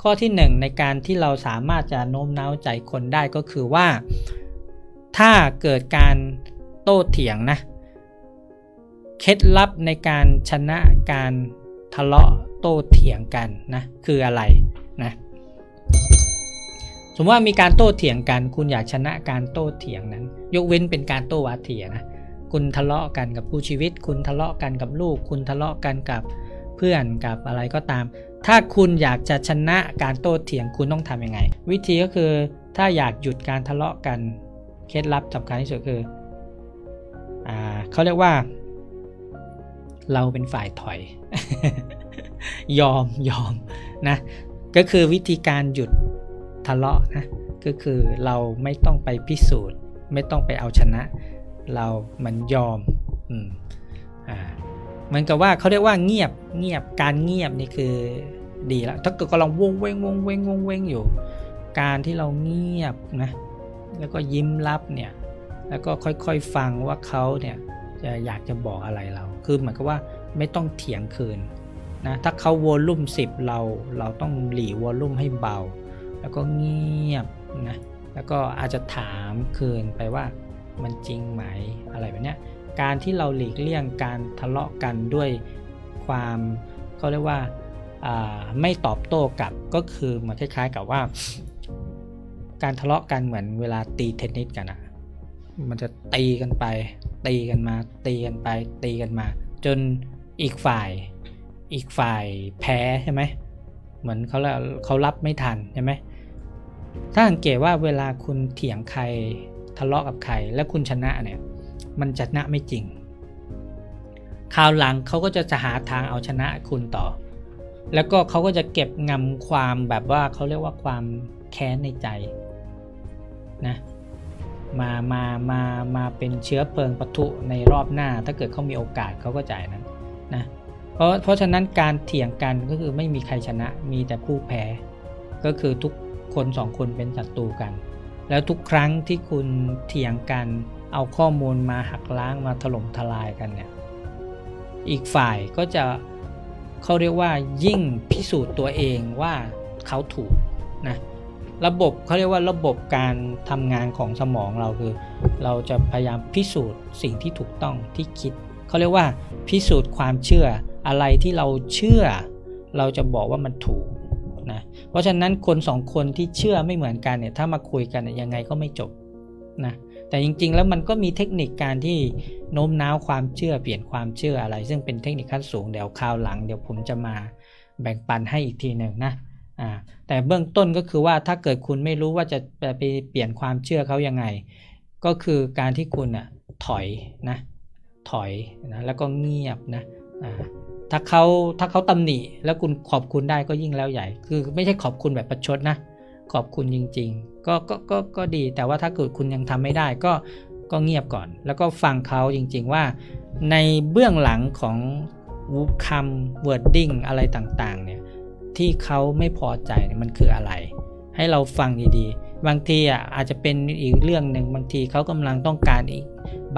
ข้อที่หนึ่งในการที่เราสามารถจะโน้มน้าวใจคนได้ก็คือว่า ถ้าเกิดการโต้เถียงนะเคล็ดลับในการชนะการทะเลาะโต้เถียงกันนะคืออะไรนะสมมติว่ามีการโต้เถียงกัน คุณอยากชนะการโต้เถียงนั้น ยกเว้นเป็นการโต้วาทีนะคุณทะเลาะกันกับผู้ชีวิต คุณทะเลาะกันกับลูก คุณทะเลาะกันกับเพื่อนกับอะไรก็ตาม ถ้าคุณอยากจะชนะการโต้เถียงคุณต้องทำยังไง วิธีก็คือถ้าอยากหยุดการทะเลาะกันเคล็ดลับสำคัญที่สุดคืออเขาเรียกว่า เราเป็นฝ่ายถอย ยอมยอมนะก็คือวิธีการหยุดทะเลาะนะก็คือเราไม่ต้องไปพิสูจน์ ไม่ต้องไปเอาชนะ เรามันยอมอืม เหมือนกับว่าเขาเรียกว่าเงียบเงียบการเงียบนี่คือดีแล้วถ้าเกิดกำลังวงเวงวงเวงวงเวงอยู่ การที่เราเงียบนะแล้วก็ยิ้มรับเนี่ยแล้วก็ค่อยๆฟังว่าเขาเนี่ยจะอยากจะบอกอะไรเรา คือเหมือนกับว่าไม่ต้องเถียงคืนนะถ้าเขาวอลลุ่ม10 เราเราต้องหลีวอลลุ่มให้เบา แล้วก็เงียบนะแล้วก็อาจจะถามคืนไปว่า มันจริงไหมอะไรแบบนี้การที่เราหลีกเลี่ยงการทะเลาะกันด้วยความเขาเรียกว่าไม่ตอบโต้กลับก็คือเหมือนคล้าย ๆ กับว่า การทะเลาะกันเหมือนเวลาตีเทนนิสกันอะมันจะตีกันไป ตีกันมา ตีกันไป ตีกันมา จนอีกฝ่าย อีกฝ่ายแพ้ใช่ไหมเหมือนเขาเขารับไม่ทันใช่ไหมถ้าสังเกตว่าเวลาคุณเถียงใคร ทะเลาะกับใคร แล้วคุณชนะเนี่ยมันชนะไม่จริงคราวหลังเขาก็จะจะหาทางเอาชนะคุณต่อ แล้วก็เขาก็จะเก็บงำความแบบว่าเขาเรียกว่าความแค้นในใจนะมามามามาเป็นเชื้อเพลิงปะทุในรอบหน้า ถ้าเกิดเขามีโอกาสเขาก็จ่ายนั้นนะเพราะเพราะฉะนั้นการเถียงกันก็คือไม่มีใครชนะมีแต่ผู้แพ้ ก็คือทุกคนสองคนเป็นศัตรูกัน แล้วทุกครั้งที่คุณเถียงกัน เอาข้อมูลมาหักล้างมาถล่มทลายกันเนี่ย อีกฝ่ายก็จะเขาเรียกว่ายิ่งพิสูจน์ตัวเองว่าเขาถูกนะระบบเขาเรียกว่าระบบการทำงานของสมองเราคือ เราจะพยายามพิสูจน์สิ่งที่ถูกต้องที่คิดเขาเรียกว่าพิสูจน์ความเชื่ออะไรที่เราเชื่อ เราจะบอกว่ามันถูก นะเพราะฉะนั้นคนสองคนที่เชื่อไม่เหมือนกันเนี่ยถ้ามาคุยกันยังไงก็ไม่จบนะแต่จริงๆแล้วมันก็มีเทคนิคการที่โน้มน้าวความเชื่อเปลี่ยนความเชื่ออะไร ซึ่งเป็นเทคนิคขั้นสูงเดี๋ยวคราวหลังเดี๋ยวผมจะมาแบ่งปันให้อีกทีหนึ่งนะอ่าแต่เบื้องต้นก็คือว่าถ้าเกิดคุณไม่รู้ว่าจะไปเปลี่ยนความเชื่อเขายังไง ก็คือการที่คุณอะถอยนะถอยนะแล้วก็เงียบนะอ่า ถ้าเขาถ้าเขาตำหนิแล้วคุณขอบคุณได้ก็ยิ่งแล้วใหญ่ คือไม่ใช่ขอบคุณแบบประชดนะ ขอบคุณจริง ๆ ก็ก็ก็ก็ดี แต่ว่าถ้าเกิดคุณยังทำไม่ได้ก็ก็เงียบก่อน แล้วก็ฟังเขาจริง ๆ ว่า ในเบื้องหลังของคำ wording อะไรต่างๆ เนี่ย ที่เขาไม่พอใจมันคืออะไร ให้เราฟังดีๆ บางทีอะอาจจะเป็นอีกเรื่องหนึ่งบางทีเขากำลังต้องการอีก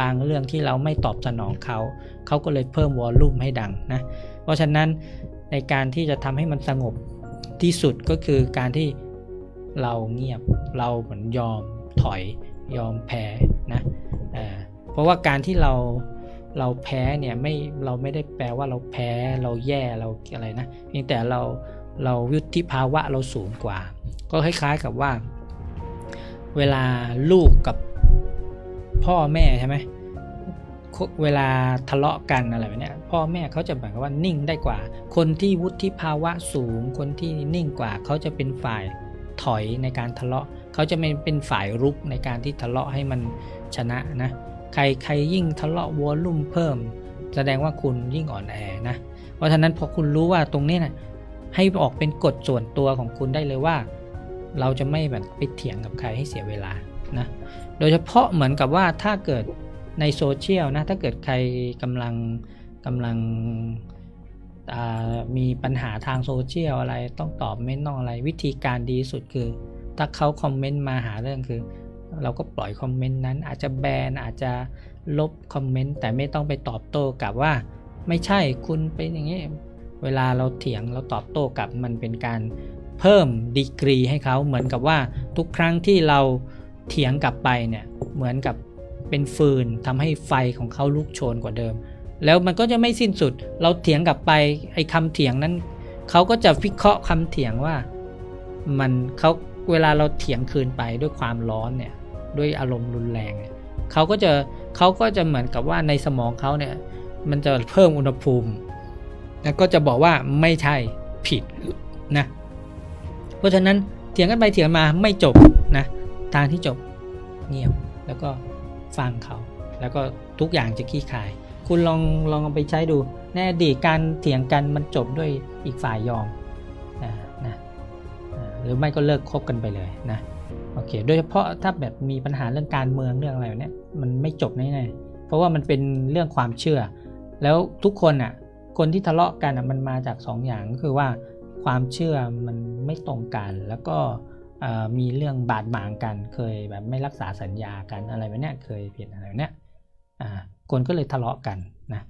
บางเรื่องที่เราไม่ตอบสนองเขาเขาก็เลยเพิ่มวอลลุ่มให้ดังนะเพราะฉะนั้นในการที่จะทำให้มันสงบที่สุดก็คือการที่เราเงียบเราเหมือนยอมถอยยอมแพ้นะเเพราะว่าการที่เราเราแพ้เนี่ยไม่เราไม่ได้แปลว่าเราแพ้เราแย่เราอะไรนะเพียงแต่เราเราวุฒิภาวะเราสูงกว่า ก็คล้ายๆกับว่า เวลาลูกกับพ่อแม่ใช่ไหมเวลาทะเลาะกันอะไรแบบนี้พ่อแม่เขาจะแบบว่านิ่งได้กว่า คนที่วุฒิภาวะสูง คนที่นิ่งกว่าเขาจะเป็นฝ่ายถอยในการทะเลาะเขาจะไม่เป็นฝ่ายรุกในการที่ทะเลาะให้มันชนะนะใครใครยิ่งทะเลาะวอลลุ่มเพิ่ม แสดงว่าคุณยิ่งอ่อนแอนะเพราะฉะนั้นพอคุณรู้ว่าตรงนี้นะให้ออกเป็นกฎส่วนตัวของคุณได้เลยว่า เราจะไม่แบบไปเถียงกับใครให้เสียเวลานะโดยเฉพาะเหมือนกับว่าถ้าเกิดในโซเชียลนะถ้าเกิดใครกำลังกำลังมีปัญหาทางโซเชียลอะไรต้องตอบไม่ต้องอะไรวิธีการดีสุดคือ ถ้าเขาคอมเมนต์มาหาเรื่องคือ เราก็ปล่อยคอมเมนต์นั้น อาจจะแบนอาจจะลบคอมเมนต์แต่ไม่ต้องไปตอบโต้กับว่า ไม่ใช่คุณเป็นอย่างนี้ เวลาเราเถียงเราตอบโต้กับมันเป็นการ เพิ่มดีกรีให้เขาเหมือนกับว่าทุกครั้งที่เราเถียงกลับไปเนี่ยเหมือนกับเป็นฟืนทำให้ไฟของเขาลุกโชนกว่าเดิม แล้วมันก็จะไม่สิ้นสุดเราเถียงกลับไปไอ้คำเถียงนั้นเขาก็จะวิเคราะห์คำเถียงว่ามันเขาเวลาเราเถียงคืนไปด้วยความร้อนเนี่ยด้วยอารมณ์รุนแรงเนี่ยเขาก็จะเขาก็จะเหมือนกับว่าในสมองเขาเนี่ยมันจะเพิ่มอุณหภูมิ แล้วก็จะบอกว่าไม่ใช่ผิดนะ เพราะฉะนั้นเถียงกันไปเถียงมาไม่จบนะทางที่จบเงียบแล้วก็ฟังเขาแล้วก็ทุกอย่างจะขี้คาย คุณลองลองไปใช้ดูในอดีการเถียงกันมันจบด้วยอีกฝ่ายยอมนะนะหรือไม่ก็เลิกคบกันไปเลยนะโอเคโดยเฉพาะถ้าแบบมีปัญหาเรื่องการเมืองเรื่องอะไรแบบเนี้ยมันไม่จบแน่ๆเพราะว่ามันเป็นเรื่องความเชื่อ แล้วทุกคนอะคนที่ทะเลาะกันอะมันมาจากสองอย่างก็คือว่า ความเชื่อมันไม่ตรงกัน แล้วก็มีเรื่องบาดหมางกัน เคยแบบไม่รักษาสัญญากันอะไรแบบเนี้ยเคยผิดอะไรแบบเนี้ยคนก็เลยทะเลาะกันนะ